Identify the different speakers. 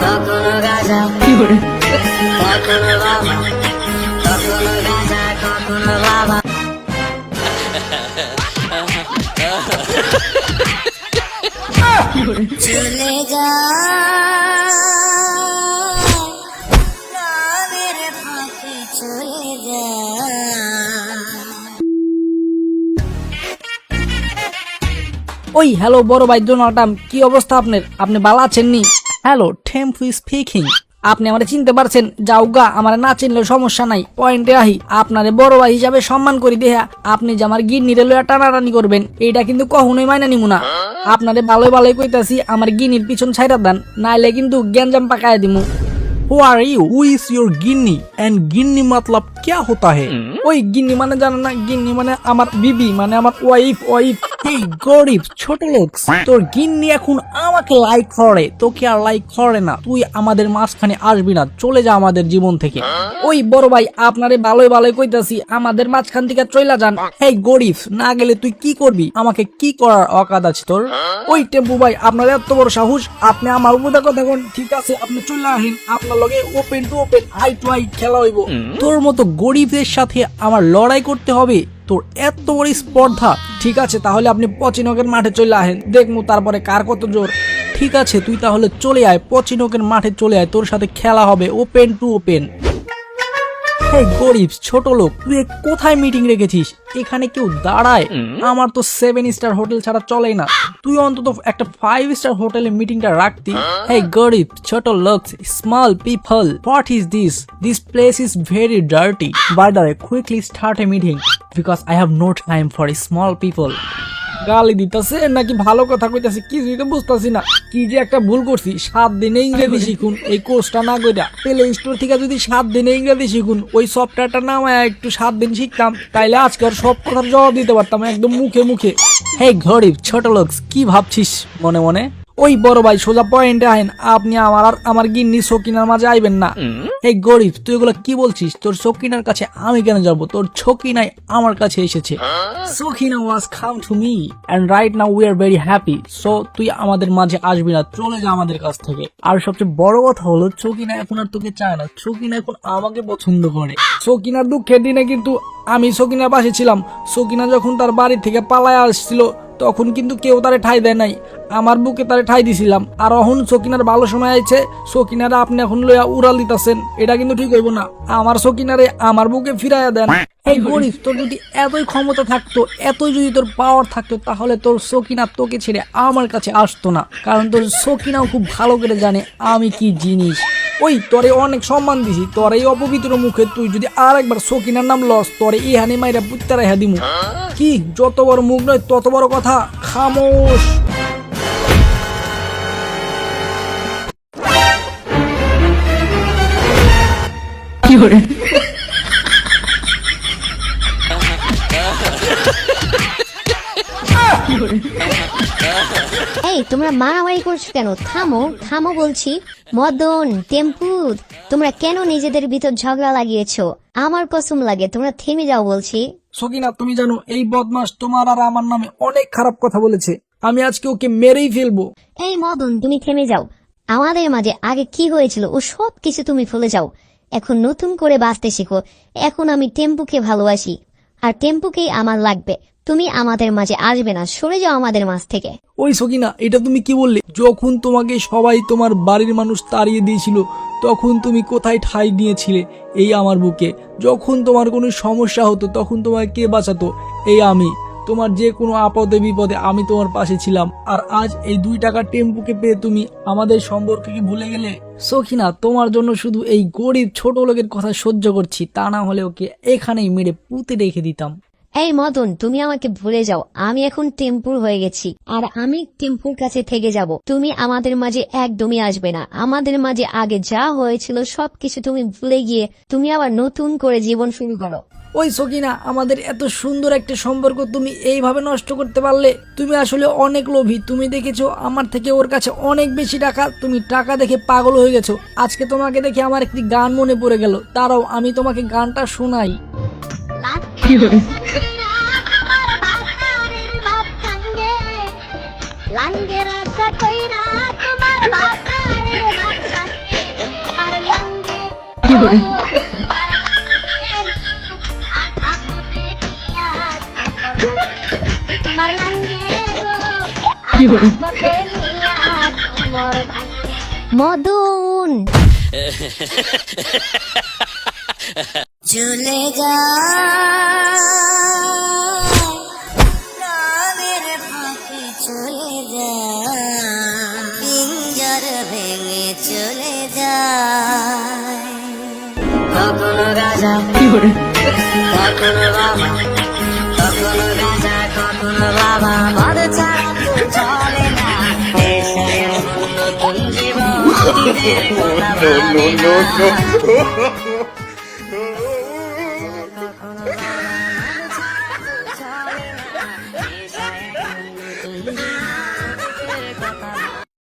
Speaker 1: কখনো গাজা কখনো বাবা কখনো গাজা কখনো বাবা। চলে যা।
Speaker 2: ওই হ্যালো বড় ভাই ডোনাল্ড ট্রাম্প কি অবস্থা আপনার? আপনি ভালো আছেন নি? হ্যালো টেম্পু স্পিকিং আপনি আমার চিনতে পারছেন? যাও গা আমার না চিনলে সমস্যা নাই। পয়েন্টে আহি। আপনারে বড় ভাই হিসাবে সম্মান করি দেহা। আপনি যে আমার গিন্নিরে লয়া টানাটানি করবেন এটা কিন্তু কখনোই মাইনা নিমু না। আপনারে ভালো ভালোই কইতাছি আমার গিনির পিছন ছাইরা দেন নাইলে কিন্তু গ্যাঞ্জাম পাকায় দিমু।
Speaker 3: Who are you who is your গিন্নি? এন্ড গিন্নি মতলব ক্যা হতা হে?
Speaker 2: ওই গিন্নি মানে জানা না গিন্নি মানে আমার বিবি মানে আমার ওয়াইফ ওয়াইফ
Speaker 3: এই গরিব ছোট লোক তোর গিন্নি এখন আমাকে লাইক করে তোকে আর লাইক করে না। তুই আমাদের মাঝখানে আসবি না চলে যা আমাদের জীবন থেকে।
Speaker 2: ওই বড় ভাই আপনারে ভালোই ভালোই কইতাছি আমাদের মাঝখান থেকে চইলা যান।
Speaker 3: এই গরিব না গেলে তুই কি করবি? আমাকে কি করার অকাদ আছে তোর?
Speaker 2: ওই টেম্পু ভাই আপনার এত বড় সাহস আপনি আমার উপরে কথা কোন ঠিক আছে আপনি চলে আসেন আপনার লগে open to open high to high খেলা হইব।
Speaker 3: তোর মতো গরিবদের সাথে আমার লড়াই করতে হবে তোর এত বড় স্পর্ধা।
Speaker 2: ঠিক আছে তাহলে আপনি পচিনকের মাঠে চলে আসেন। দেখমু তারপরে কার কত জোর।
Speaker 3: ঠিক আছে তুই তাহলে চলে আয় পচিনকের মাঠে চলে আয় তোর সাথে খেলা হবে ওপেন টু ওপেন গরিব ছোট লোক তুই কোথায় মিটিং রেখেছিস? এখানে কেউ দাঁড়ায়? আমার তো সেভেন স্টার হোটেল ছাড়া চলেই না। তুই অন্তত একটা ফাইভ স্টার হোটেলে মিটিংটা রাখতি। এই গরিব ছোট লোক small people what is this this place is very dirty by the quickly start a meeting because I have no time for small people
Speaker 2: গালি দিতেছে, নাকি ভালো কথা কইতাছে, কিছুই তো বুঝতাছি না। কি যে একটা ভুল করছি, সাত দিনে ইংরেজি শিখুন, এই কোর্সটা না কইরা। প্লে স্টোর থেকে যদি সাত দিনে ইংরেজি শিখুন, ওই সফটওয়্যারটা নামায় একটু সাত দিন শিখতাম, তাইলে আজকে আর সব কথার জবাব দিতে পারতাম একদম মুখে মুখে।
Speaker 3: হে গরিব, ছোট লোক, কি ভাবছিস মনে মনে?
Speaker 2: ওই বড় ভাই সোজা পয়েন্টে আহেন। আপনি আমার আর আমার গিন্নি সকিনার মাঝে আইবেন না।
Speaker 3: এই গরিব তুই এগুলো কি বলছিস? তোর সকিনার কাছে আমি কেন যাব? তোর ছকিনাই আমার কাছে এসেছে। Sakina was come to me and right now we are very happy so তুই আমাদের মাঝে আসবি না চলে যা আমাদের কাছ থেকে। আর সবচেয়ে বড় কথা হলো ছকিনা এখন আর তোকে চায় না। ছকিনা এখন আমাকে পছন্দ করে।
Speaker 2: সকিনার দুঃখের দিনে কিন্তু আমি সকিনার পাশে ছিলাম। সকিনা যখন তার বাড়ি থেকে পালায় আসছিল তখন কিন্তু কেউ তারে ঠাই দেয় নাই। আমার বুকে তারে ঠাই দিছিলাম। আর অহন সকিনার ভালো সময় আইছে, সকিনারে আপনি এখন লইয়া উড়াল দিতাছেন। এটা কিন্তু ঠিক হইব না। আমার সকিনারে আমার বুকে ফিরাইয়া দেন।
Speaker 3: এই গরিব, তোর যদি এতই ক্ষমতা থাকতো, এতই যদি তোর পাওয়ার থাকতো, তাহলে তোর সকিনা তোকে ছেড়ে আমার কাছে আসতো না। কারণ তোর সকিনাও খুব ভালো করে জানে আমি কি জিনিস।
Speaker 2: ওই তোরে অনেক সম্মান দিছি, তোর এই অপবিত্র মুখে তুই যদি আর একবার সকিনার নাম লস, তোরে এই হানি মাইরা পুত্তা রেখা দিমু। কি, যত বড় মুখ নয়, তত বড় কথা? খামোশ।
Speaker 4: এই তোমরা মারামারি করছ কেন? থামো থামো বলছি। মদন টেম্পু তোমরা কেন নিজেদের ভিতর ঝগড়া লাগিয়েছো? আমার কসম লাগে তোমরা থেমে যাও বলছি।
Speaker 2: সকিনা তুমি জানো এই বদমাস তোমার আর আমার নামে অনেক খারাপ কথা বলেছে। আমি আজকে ওকে মেরেই ফেলব।
Speaker 4: এই মদন তুমি থেমে যাও। আমাদের মাঝে আগে কি হয়েছিল ও সব কিছু তুমি ভুলে যাও। এখন নতুন করে বাঁচতে শেখো। এখন আমি টেম্পুকে ভালোবাসি। আর টেম্পুকেই আমার লাগবে। তুমি আমাদের মাঝে আসবে না, সরে যাও আমাদের মাঝ থেকে।
Speaker 2: ওই সকিনা, এটা তুমি কি বললে? যখন তোমাকে সবাই তোমার বাড়ির মানুষ তাড়িয়ে দিয়েছিল, তখন তুমি কোথায় ঠাই নিয়েছিলে এই আমার বুকে। যখন তোমার কোনো সমস্যা হতো, তখন তোমায় কে বাঁচাতো? এই আমি। তোমার যে কোনো আপদে বিপদে আমি তোমার পাশে ছিলাম। আর আজ এই দুই টাকা টেম্পুকে পেয়ে তুমি আমাদের সম্পর্কে কি ভুলে গেলে?
Speaker 3: সখিনা, তোমার জন্য শুধু এই গরিব ছোট লোকের কথা সহ্য করছি, তা না হলে ওকে এখানেই মেরে পুঁতে রেখে দিতাম।
Speaker 4: এই মদন, তুমি আমাকে ভুলে যাও, আমি এখন টেম্পুর হয়ে গেছি। আর আমি টেম্পুর কাছে থেকে যাব। তুমি আমাদের মাঝে একদমই আসবে না। আমাদের মাঝে আগে যা হয়েছিল সবকিছু তুমি ভুলে গিয়ে তুমি আবার নতুন করে জীবন শুরু করো।
Speaker 2: ওই সকিনা আমাদের এত সুন্দর একটা সম্পর্ক তুমি এইভাবে নষ্ট করতে পারলে, তুমি আসলে অনেক লোভী। তুমি দেখেছ, আমার থেকে ওর কাছে অনেক বেশি টাকা, তুমি টাকা দেখে পাগল হয়ে গেছো। আজকে তোমাকে দেখে আমার একটি গান মনে পড়ে গেল। তারাও আমি তোমাকে গানটা শোনাই।
Speaker 1: কি
Speaker 4: মদন।
Speaker 1: চলে যা। চলে যা। পিঞ্জর ভেঙে চলে কখনো রাজা কখনো বাবা কখনো রাজা কখনো বাবা। মদ নতুন জীবন দিতে কোনো ভাবে না।